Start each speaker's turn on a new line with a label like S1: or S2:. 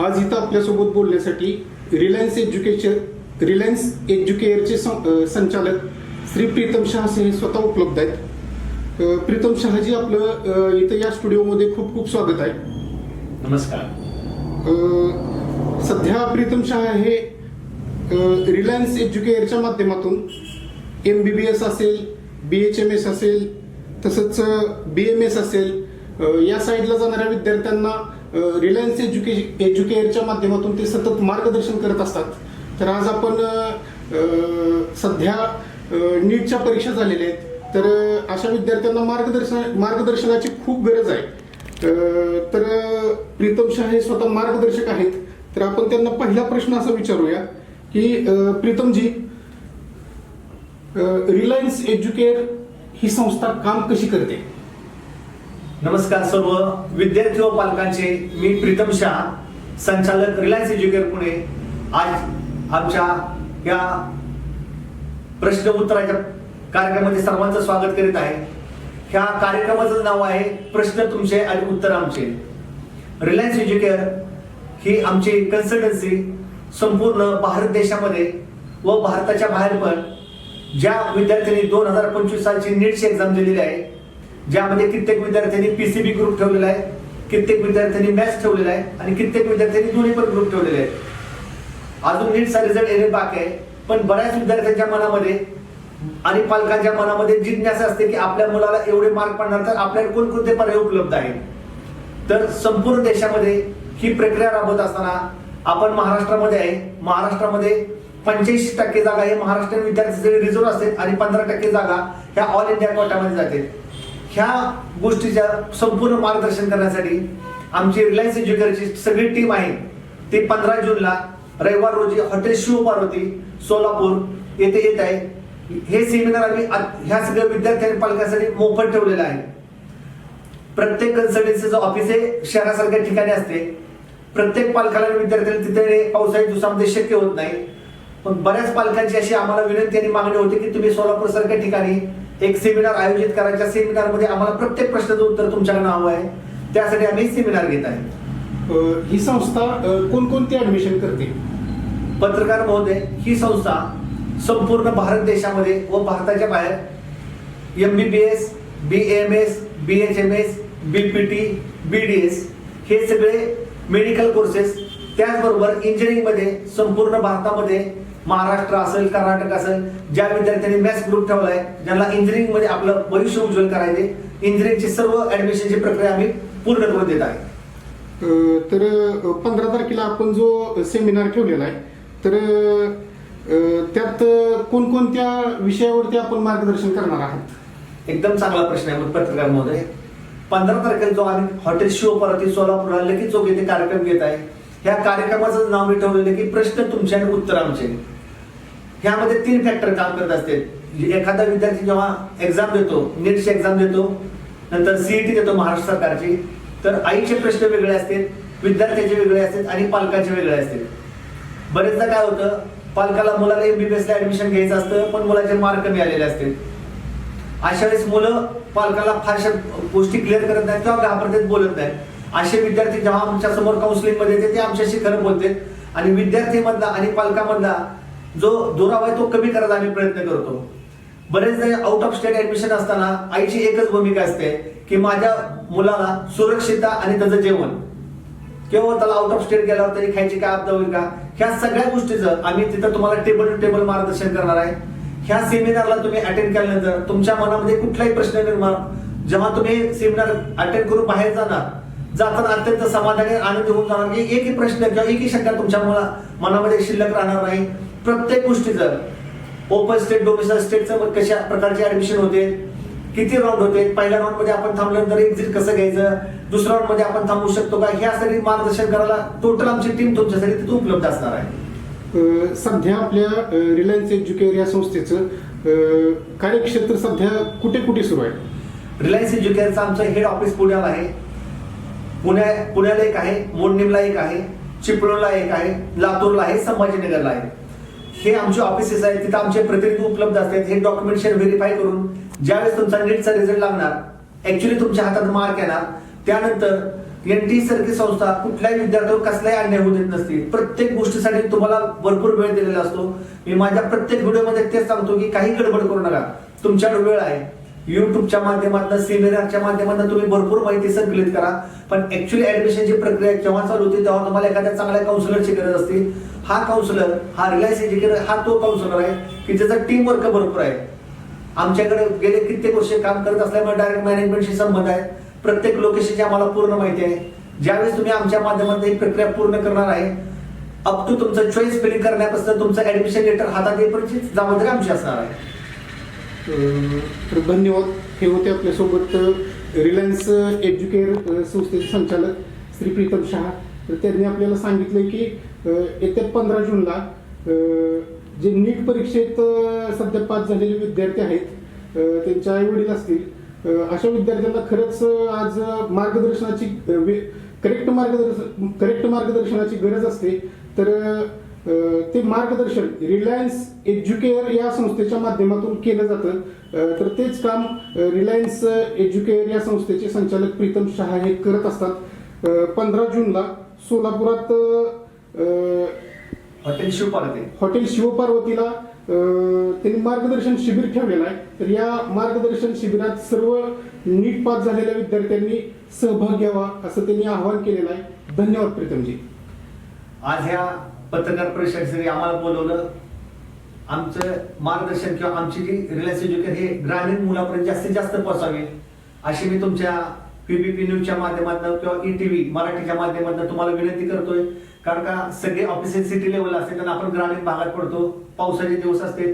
S1: आज इथं आपल्यासोबत बोलण्यासाठी रिलायन्स एज्युकेशन रिलायन्स एज्युकेअरचे संचालक श्री प्रीतम शहासे हे स्वतः उपलब्ध आहेत. प्रीतम शहाजी आपलं इथं या स्टुडिओमध्ये खूप खूप स्वागत आहे.
S2: नमस्कार.
S1: सध्या प्रीतम शहा हे रिलायन्स एज्युकेअरच्या माध्यमातून एम बी बी एस असेल बी एच एम एस असेल तसंच बी एम एस असेल या साईडला जाणाऱ्या विद्यार्थ्यांना रिलायन्स एज्युके एज्युकेअरच्या माध्यमातून ते सतत मार्गदर्शन करत असतात. तर आज आपण सध्या नीटच्या परीक्षा झालेल्या आहेत. तर अशा विद्यार्थ्यांना मार्गदर्शन मार्गदर्शनाची खूप गरज आहे. तर प्रीतम शाह हे स्वतः मार्गदर्शक आहेत. तर आपण त्यांना पहिला प्रश्न असा विचारूया की प्रीतमजी रिलायन्स एज्युकेअर ही संस्था काम कशी करते?
S2: नमस्कार सर्व विद्यार्थी व पालकांचे. मी प्रीतम शाह संचालक रिलायन्स एज्युकेअर पुणे. आज आमच्या या प्रश्न उत्तराच्या कार्यक्रमामध्ये सर्वांचं स्वागत करीत आहे. ह्या कार्यक्रमाचं नाव आहे प्रश्न तुमचे आणि उत्तर आमचे. रिलायन्स एज्युकेअर ही आमची कन्सल्टन्सी संपूर्ण भारत देशामध्ये व भारताच्या बाहेर पण ज्या विद्यार्थ्यांनी दोन हजार पंचवीस सालची नीटची एक्झाम दिलेली आहे ज्यामध्ये कित्येक विद्यार्थ्यांनी पीसीबी ग्रुप ठेवलेला आहे कित्येक विद्यार्थ्यांनी मॅथ्स ठेवलेला आहे आणि कित्येक विद्यार्थ्यांनी दोन्ही पण ग्रुप ठेवलेले आहेत. अजून नीटचा रिझल्ट येणे बाकी आहे पण बऱ्याच विद्यार्थ्यांच्या मनामध्ये आणि पालकांच्या मनामध्ये जिज्ञासा असते की आपल्या मुलाला एवढे मार्क पडणार तर आपल्याकडे कोणकोणते पर्याय उपलब्ध आहेत? तर संपूर्ण देशामध्ये ही प्रक्रिया राबवत असताना आपण महाराष्ट्रामध्ये आहे. महाराष्ट्रामध्ये पंच्याऐंशी टक्के जागा हे महाराष्ट्रीयन विद्यार्थ्यांसाठी रिझर्व असते आणि पंधरा टक्के जागा ह्या ऑल इंडिया कोटामध्ये जाते. ह्या गोष्टीच्या संपूर्ण मार्गदर्शन करण्यासाठी आमची रिलायन्स एज्युकेअरची सगळी टीम आहे. ती पंधरा जूनला रविवार रोजी हॉटेल शिव पार्वती सोलापूर येथे येत आहे. हे सेमिनार आम्ही ह्या सगळ्या विद्यार्थी आणि पालकांसाठी मोफत ठेवलेलं आहे. प्रत्येक कन्सल्टन्सीचं ऑफिस हे शहरासारख्या ठिकाणी असते. प्रत्येक पालकाला आणि विद्यार्थ्याला तिथे पावसाळी दिवसामध्ये शक्य होत नाही. पण बऱ्याच पालकांची अशी आम्हाला विनंती आणि मागणी होती की तुम्ही सोलापूर सारख्या ठिकाणी एक सेमिनार आयोजित करायच्या सेमिनारमध्ये आम्हाला प्रत्येक प्रश्नाचं उत्तर तुमच्याकडे हवं आहे. त्यासाठी आम्ही सेमिनार घेत आहे.
S1: ही संस्था कोणकोणती ऍडमिशन करते?
S2: पत्रकार महोदय ही संस्था संपूर्ण भारत देशामध्ये व भारताच्या बाहेर M B B S B M S B H M S B P T B D S हे सगळे मेडिकल कोर्सेस त्याचबरोबर इंजिनिअरिंगमध्ये संपूर्ण भारतामध्ये महाराष्ट्र असेल कर्नाटक असेल ज्या विद्यार्थ्यांनी मॅथ्स ग्रुप ठेवलाय ज्यांना इंजिनिअरिंगमध्ये आपलं भविष्य उज्ज्वल करायचे इंजिनिअरिंगची सर्व ऍडमिशनची प्रक्रिया आम्ही पूर्ण करून देत आहे.
S1: तर पंधरा तारखेला आपण जो सेमिनार ठेवलेला आहे तर त्यात कोणकोणत्या विषयावरती आपण मार्गदर्शन करणार आहात?
S2: एकदम चांगला प्रश्न आहे पत्रकार महोदय. पंधरा तारखेला जो आम्ही हॉटेल शिव परती सोलापूरला लगेच चौक येथे कार्यक्रम घेत आहे. ह्या कार्यक्रमाचं नाव मी ठेवलेलं की प्रश्न तुमचे आणि उत्तर आमचे. ह्यामध्ये तीन फॅक्टर काम करत असते. म्हणजे एखादा विद्यार्थी जेव्हा एक्झाम देतो नीटची एक्झाम देतो नंतर सीईटी देतो महाराष्ट्र सरकारची तर आईचे प्रश्न वेगळे असतील विद्यार्थ्याचे वेगळे असतील आणि पालकाचे वेगळे असतील बरेचदा काय होतं पालकाला मुलाला एमबीबीएसला ऍडमिशन घ्यायचं असतं पण मुलाचे मार्क कमी आलेले असतील अशा वेळेस मुलं पालकाला फारशा गोष्टी क्लिअर करत नाहीत किंवा घाबरतात बोलत नाहीत. असे विद्यार्थी जेव्हा आमच्यासमोर काउन्सिलिंगमध्ये येते ते आमच्याशी खरं बोलते. आणि विद्यार्थीमधला आणि पालकामधला जो दुरावा आहे तो कमी करायचा आम्ही प्रयत्न करतो. बरेचदा आउट ऑफ स्टेट ऍडमिशन असताना आईची एकच भूमिका असते की माझ्या मुलाला सुरक्षितता आणि त्याचं जेवण. किंवा त्याला आउट ऑफ स्टेट गेल्यावर तरी खायची काय आपदा होईल का? ह्या सगळ्या गोष्टीचं आम्ही तिथं तुम्हाला टेबल टू टेबल मार्गदर्शन करणार आहे. ह्या सेमिनारला तुम्ही अटेंड केल्यानंतर तुमच्या मनामध्ये कुठलाही प्रश्न निर्माण जेव्हा तुम्ही सेमिनार अटेंड करून बाहेर जाणार जाताना अत्यंत समाधानी आनंदी होऊन जाणार. की एकही प्रश्न किंवा एकही शंका तुमच्या मुला मनामध्ये शिल्लक राहणार नाही. प्रत्येक गोष्टीचं ओपन स्टेट डोमिसाईल स्टेटचं कशा प्रकारचे ऍडमिशन होते किती राऊंड होते पहिल्या राऊंडमध्ये आपण थांबल्यानंतर एक्झिट कसं घ्यायचं दुसऱ्या राऊंडमध्ये आपण थांबू शकतो का? ह्यासाठी मार्गदर्शन करायला टोटल आमची टीम तुमच्यासाठी तिथे उपलब्ध असणार आहे.
S1: सध्या आपल्या रिलायन्स एज्युकेअर या संस्थेचं कार्यक्षेत्र सध्या कुठे कुठे सुरू आहे?
S2: रिलायन्स एज्युकेअरचं आमचं हेड ऑफिस पुण्याला आहे. पुण्या पुण्याला एक आहे मोडणीमला एक आहे चिपळूणला एक आहे लातूरला आहे संभाजीनगरला आहे. हे आमचे ऑफिसेस आहेत तिथे आमचे प्रतिनिधी उपलब्ध असतात. हे डॉक्युमेंटेशन व्हेरीफाय करून ज्यावेळेस तुमचा नीटचा रिझल्ट लागणार ऍक्च्युली तुमच्या हातात मार्क येणार त्यानंतर एन टी सारखी संस्था कुठल्याही विद्यार्थ्यावर कसलाही अन्याय होऊ देत नसते. प्रत्येक गोष्टीसाठी तुम्हाला भरपूर वेळ दिलेला असतो. मी माझ्या प्रत्येक व्हिडिओमध्ये तेच सांगतो की काही गडबड करू नका. तुमच्याकडे वेळ आहे. युट्यूबच्या माध्यमातून सेमिनारच्या माध्यमातून तुम्ही भरपूर माहिती संकलित करा. पण ऍक्च्युली ऍडमिशनची प्रक्रिया जेव्हा चालू होती तेव्हा तुम्हाला एखाद्या चांगल्या काउन्सिलरची गरज असते. हा काउन्सिलर हा रिलायन्स एज्युकेटर हा तो काउन्सिलर आहे की ज्याचा टीम वर्क भरपूर आहे. आमच्याकडे गेले कित्येक वर्ष काम करत असल्यामुळे डायरेक्ट मॅनेजमेंटशी संबंध आहे. प्रत्येक लोकेशनची आम्हाला पूर्ण माहिती आहे. ज्यावेळेस तुम्ही आमच्या माध्यमातून ही प्रक्रिया पूर्ण करणार आहे अप टू तुमचं चॉईस फिलिंग करण्यापासून तुमचं ऍडमिशन लेटर हातात येईपर्यंत जबाबदारी आमची असणार आहे.
S1: तर धन्यवाद. हे होते आपल्यासोबत रिलायन्स एज्युकेअर संस्थेचे संचालक श्री प्रीतम शहा. तर त्यांनी आपल्याला सांगितलं की येत्या पंधरा जूनला जे नीट परीक्षेत सध्या पास झालेले विद्यार्थी आहेत त्यांच्या आई वडील असतील अशा विद्यार्थ्यांना खरंच आज मार्गदर्शनाची करेक्ट मार्गदर्शन करेक्ट मार्गदर्शनाची गरज असते. तर ते मार्गदर्शन रिलायन्स एज्युकेअर या संस्थेच्या माध्यमातून केलं जातं. तर तेच काम रिलायन्स एज्युकेअर या संस्थेचे संचालक प्रीतम शहा हे करत असतात. पंधरा जूनला सोलापुरात
S2: हॉटेल शिवपार्वती.
S1: हॉटेल शिवपार्वतीला त्यांनी मार्गदर्शन शिबिर ठेवलेलं आहे. तर या मार्गदर्शन शिबिरात सर्व नीट पास झालेल्या विद्यार्थ्यांनी सहभाग घ्यावा असं त्यांनी आवाहन केलेलं आहे. धन्यवाद प्रीतमजी.
S2: आज ह्या पत्रकार परिषदेसाठी आम्हाला बोलवलं. आमचं मार्गदर्शन किंवा आमची जी रिलायन्स एज्युकेशन हे ग्रामीण मुलापर्यंत जास्तीत जास्त पोहोचावे. अशी मी तुमच्या पीबीपी न्यूजच्या माध्यमातून किंवा ई टीव्ही मराठीच्या माध्यमातून तुम्हाला विनंती करतोय. कारण का सगळे ऑफिस सिटी लेवलला असते त्यांना आपण ग्रामीण भागात पडतो. पावसाचे दिवस असते.